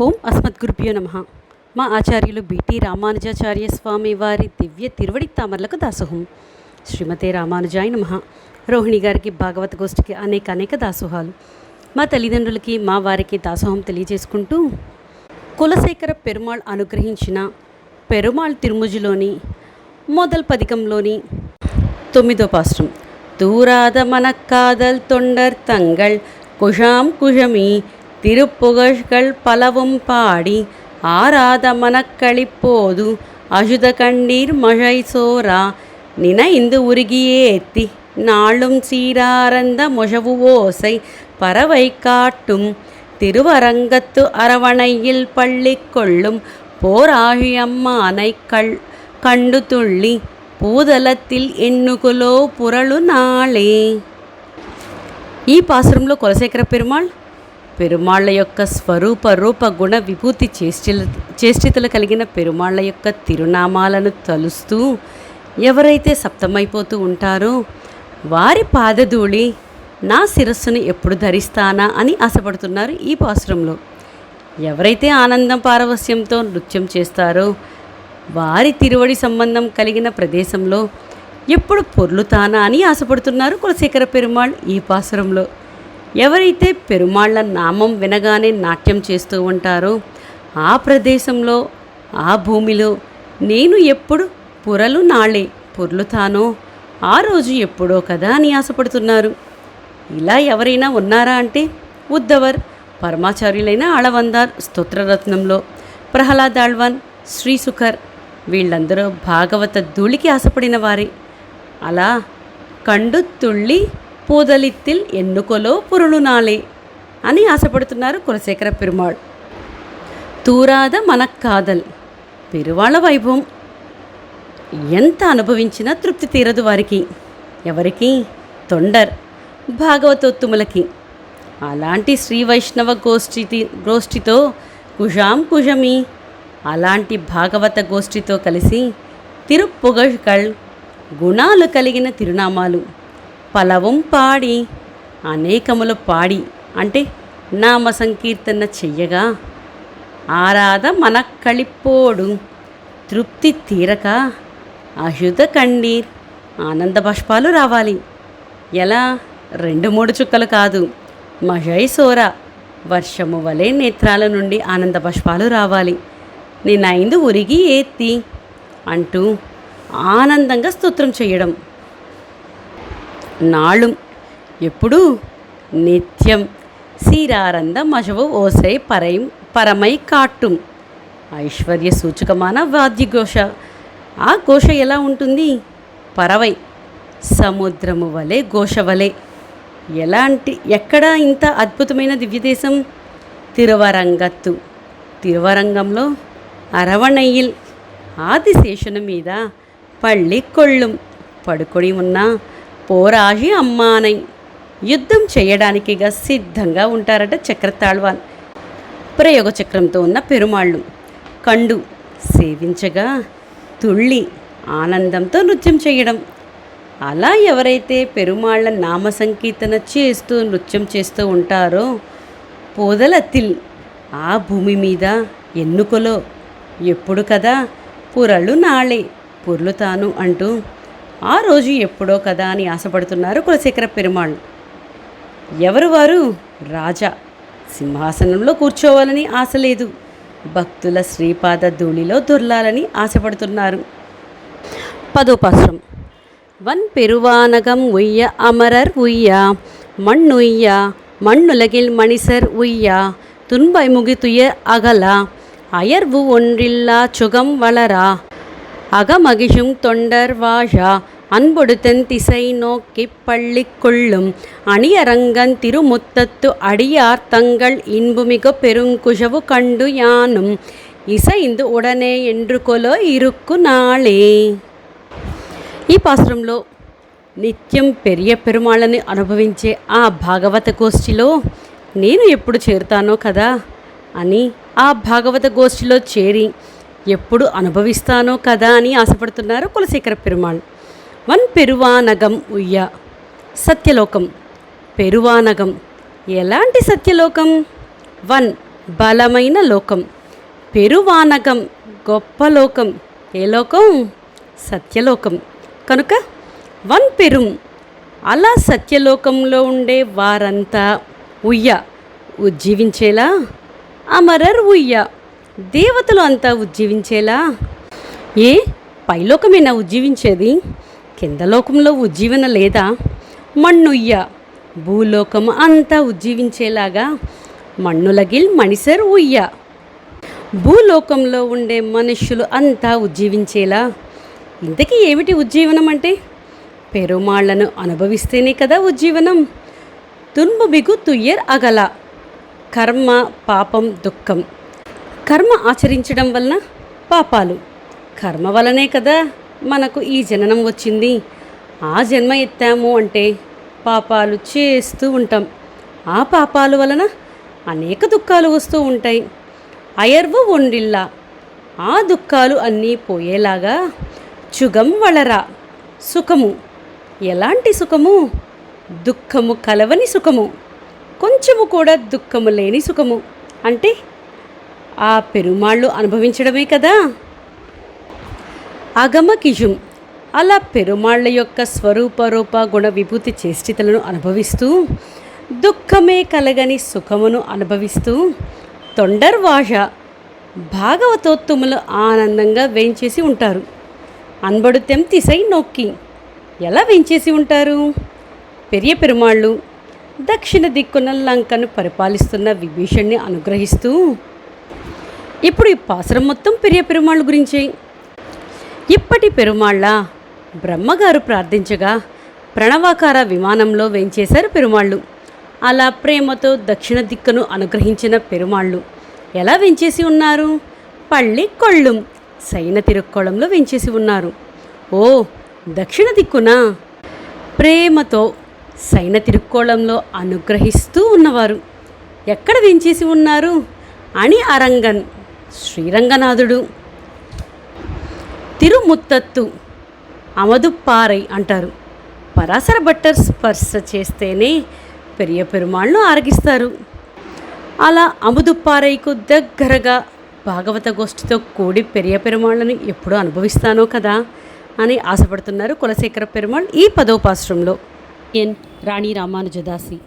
ఓం అస్మద్గురుభ్యో నమ మా ఆచార్యులు బిటి రామానుజాచార్య స్వామి వారి దివ్య తిరువడి తామర్లకు దాసోహం శ్రీమతే రామానుజాయ నమ రోహిణి గారికి భాగవత గోష్ఠికి అనేక అనేక దాసోహాలు మా తల్లిదండ్రులకి మా వారికి దాసోహం తెలియజేసుకుంటూ కులశేఖర పెరుమాళ్ అనుగ్రహించిన పెరుమాళ్ తిరుముజులోని మొదల్ పదికంలోని తొమ్మిదో పాశ్రం தூராத மனக்காதல் தொண்டர் தங்கள் குஷாம் குஷமி திருப்புகழ்கள் பலவும் பாடி ஆராத மனக்களிப்போது அசுத கண்ணீர் மழை சோரா நினைந்து உருகியேத்தி நாளும் சீராரந்த மொழவு ஓசை பறவை காட்டும் திருவரங்கத்து அரவணையில் பள்ளி கொள்ளும் போராழியம்மானை கள் கண்டு துள்ளி పూదలత్తిల్ ఎన్నుకులో పురలు నాళే ఈ పాసురంలో కులశేఖర పెరుమాళ్ పెరుమాళ్ళ యొక్క స్వరూప రూప గుణ విభూతి చేష్టిల చేష్టితలు కలిగిన పెరుమాళ్ళ యొక్క తిరునామాలను తలుస్తూ ఎవరైతే సప్తమైపోతూ ఉంటారో వారి పాదధూళి నా శిరస్సును ఎప్పుడు ధరిస్తానా అని ఆశపడుతున్నారు ఈ పాసురంలో ఎవరైతే ఆనందం పారవస్యంతో నృత్యం చేస్తారో వారి తిరువడి సంబంధం కలిగిన ప్రదేశంలో ఎప్పుడు పొర్లుతానా అని ఆశపడుతున్నారు కులశేఖర పెరుమాళ్ ఈ పాసురంలో ఎవరైతే పెరుమాళ్ళ నామం వినగానే నాట్యం చేస్తూ ఉంటారో ఆ ప్రదేశంలో ఆ భూమిలో నేను ఎప్పుడు పురలు నాళే పొర్లుతానో ఆ రోజు ఎప్పుడో కదా అని ఆశపడుతున్నారు. ఇలా ఎవరైనా ఉన్నారా అంటే ఉద్దవర్ పరమాచార్యులైన ఆళవందార్ స్తోత్రరత్నంలో ప్రహ్లాద్ ఆళ్వాన్ శ్రీసుఖర్ వీళ్ళందరూ భాగవత ధూళికి ఆశపడిన వారే. అలా కండు తుళ్ళి పూదలిత్తిల్ ఎన్నుకొలో పురుణునాలే అని ఆశపడుతున్నారు కులశేఖర పెరుమాళ్. తూరాద మనక్కాదల్ పెరువాళ్ళ వైభవం. ఎంత అనుభవించినా తృప్తి తీరదు వారికి ఎవరికి? తొండర్ భాగవతోత్తుములకి. అలాంటి శ్రీ వైష్ణవ గోష్ఠి గోష్ఠితో కుషాం కుషమి అలాంటి భాగవత గోష్ఠితో కలిసి తిరుపుగల్ గుణాలు కలిగిన తిరునామాలు. పలవం పాడి అనేకములు పాడి అంటే నామ సంకీర్తన చెయ్యగా. ఆరాధ మన కళిపోడు తృప్తి తీరక అశుద్ధ కన్నీర్ ఆనంద బాష్పాలు రావాలి. ఎలా? రెండు మూడు చుక్కలు కాదు. మజై సోర వర్షము వలె నేత్రాల నుండి ఆనంద బాష్పాలు రావాలి. నేనైందు ఉరిగి ఏత్తి అంటూ ఆనందంగా స్తోత్రం చేయడం నాళు. ఎప్పుడు నిత్యం సీరారంద మజవు ఓసై పరై పరమై కాట్టుం. ఐశ్వర్య సూచకమాన వాద్యఘోష ఆ ఘోష ఎలా ఉంటుంది? పరవై. సముద్రము వలె ఘోష వలె. ఎలాంటి ఎక్కడ ఇంత అద్భుతమైన దివ్యదేశం? తిరువరంగత్తు. తిరువరంగంలో అరవణయ్యిల్. ఆదిశేషుని మీద పళ్ళి కొళ్ళుం. పడుకొని ఉన్న పోరాహి అమ్మానై. యుద్ధం చేయడానికిగా సిద్ధంగా ఉంటారట చక్రతాళ్వాన్. ప్రయోగ చక్రంతో ఉన్న పెరుమాళ్ళు. కండు సేవించగా తుళ్ళి ఆనందంతో నృత్యం చేయడం. అలా ఎవరైతే పెరుమాళ్ళ నామ సంకీర్తన చేస్తూ నృత్యం చేస్తూ ఉంటారో పోదలత్తిల్ ఆ భూమి మీద ఎన్నుకలో? ఎప్పుడు కదా పురలు నాళే పొర్లుతాను అంటూ ఆ రోజు ఎప్పుడో కదా అని ఆశపడుతున్నారు కులశేఖర పెరుమాళ్ళు. ఎవరు వారు? రాజా. సింహాసనంలో కూర్చోవాలని ఆశ లేదు. భక్తుల శ్రీపాద ధూళిలో దొర్లాలని ఆశపడుతున్నారు. పదోపాశ్రం. వన్ పెరువానగం ఉయ్య అమరర్ ఉయ్య మண்ணுய்யா மண்ணுலகில் మణిసర్ ఉయ్య துன்பை முகித்துய అగల అయర్వు ఒండ్రిల్లా చుగం వలరా అగమగిషుం తొండర్ వాషా அன்பொடுத்தன் திசை நோக்கி பள்ளி கொள்ளும் அணியரங்கன் திருமுத்தத்து அடியார் தங்கள் இன்புமிக பெருங்குஷவு கண்டு யானும் இசைந்து உடனே என்று கொலோ இருக்கு நாளே ఈ పాశ్రంలో నిత్యం పెరియ పెరుమాళ్ళని అనుభవించే ఆ భాగవత గోష్ఠిలో నేను ఎప్పుడు చేరుతానో కదా అని ఆ భాగవత గోష్ఠిలో చేరి ఎప్పుడు అనుభవిస్తానో కదా అని ఆశపడుతున్నారు కులశేఖర పెరుమాళ్ వన్ పెరువానగం ఉయ్య. సత్యలోకం. పెరువానగం. ఎలాంటి సత్యలోకం? వన్ బలమైన లోకం. పెరువానగం గొప్ప లోకం. ఏ లోకం? సత్యలోకం. కనుక వన్ పెరుం అలా సత్యలోకంలో ఉండే వారంతా ఉయ్య ఉజ్జీవించేలా? అమరర్ ఉయ్య దేవతలు అంతా ఉజ్జీవించేలా? ఏ పైలోకమేనా ఉజ్జీవించేది? కింద లోకంలో ఉజ్జీవన లేదా మಣ್ಣుయ్య భూలోకం అంతా ఉజ్జీవించేలాగా మన్నులగిల్ మణిసర్ ఉయ్య. భూలోకంలో ఉండే మనుష్యులు అంతా ఉజ్జీవించేలా. ఇంతకీ ఏమిటి ఉజ్జీవనం అంటే? పెరుమాళ్ళను అనుభవిస్తేనే కదా ఉజ్జీవనం. తున్ముబిగు తుయ్యర్ అగల. కర్మ పాపం దుఃఖం. కర్మ ఆచరించడం వలన పాపాలు. కర్మ వలనే కదా మనకు ఈ జననం వచ్చింది. ఆ జన్మ ఎత్తాము అంటే పాపాలు చేస్తూ ఉంటాం. ఆ పాపాల వలన అనేక దుఃఖాలు వస్తూ ఉంటాయి. అయర్వు ఒండిల్లా. ఆ దుఃఖాలు అన్నీ పోయేలాగా చుగం వళరా సుఖము. ఎలాంటి సుఖము? దుఃఖము కలవని సుఖము. కొంచెము కూడా దుఃఖము లేని సుఖము. అంటే ఆ పెరుమాళ్ళు అనుభవించడమే కదా? అగమకిజుం. అలా పెరుమాళ్ళ యొక్క స్వరూపరూప గుణ విభూతి చేష్టితలను అనుభవిస్తూ దుఃఖమే కలగని సుఖమును అనుభవిస్తూ తొండర్వాష భాగవతోత్తములు ఆనందంగా వేయించేసి ఉంటారు. అన్బడు తెంతిసై నొక్కి ఎలా వేయించేసి ఉంటారు? పెరియ పెరుమాళ్ళు దక్షిణ దిక్కున లంకను పరిపాలిస్తున్న విభీషణ్ణి అనుగ్రహిస్తూ ఇప్పుడు ఈ పాసరం మొత్తం పెరియ పెరుమాళ్ళు గురించే. ఇప్పటి పెరుమాళ్ళ బ్రహ్మగారు ప్రార్థించగా ప్రణవాకార విమానంలో వేంచేశారు పెరుమాళ్ళు. అలా ప్రేమతో దక్షిణ దిక్కును అనుగ్రహించిన పెరుమాళ్ళు ఎలా వెంచేసి ఉన్నారు? పళ్ళి కొళ్ళుం సైన తిరుక్కోళంలో వెంచేసి ఉన్నారు. ఓ దక్షిణ దిక్కునా? ప్రేమతో సైన తిరుక్కోళంలో అనుగ్రహిస్తూ ఉన్నవారు ఎక్కడ వెంచేసి ఉన్నారు? అని అరంగన్ శ్రీరంగనాథుడు. తిరుముత్తత్తు అమదుప్పారై అంటారు. పరాశర భట్టర్ స్పర్శ చేస్తేనే పెరియ పెరుమాళ్ళను ఆరగిస్తారు. అలా అముదుప్పారైకు దగ్గరగా భాగవత గోష్ఠితో కూడి పెరియ పెరుమాళ్ళని ఎప్పుడు అనుభవిస్తానో కదా అని ఆశపడుతున్నారు కులశేఖర పెరుమాళ్ ఈ పదోపాశ్రంలో. ఎన్. రాణి రామానుజదాసి.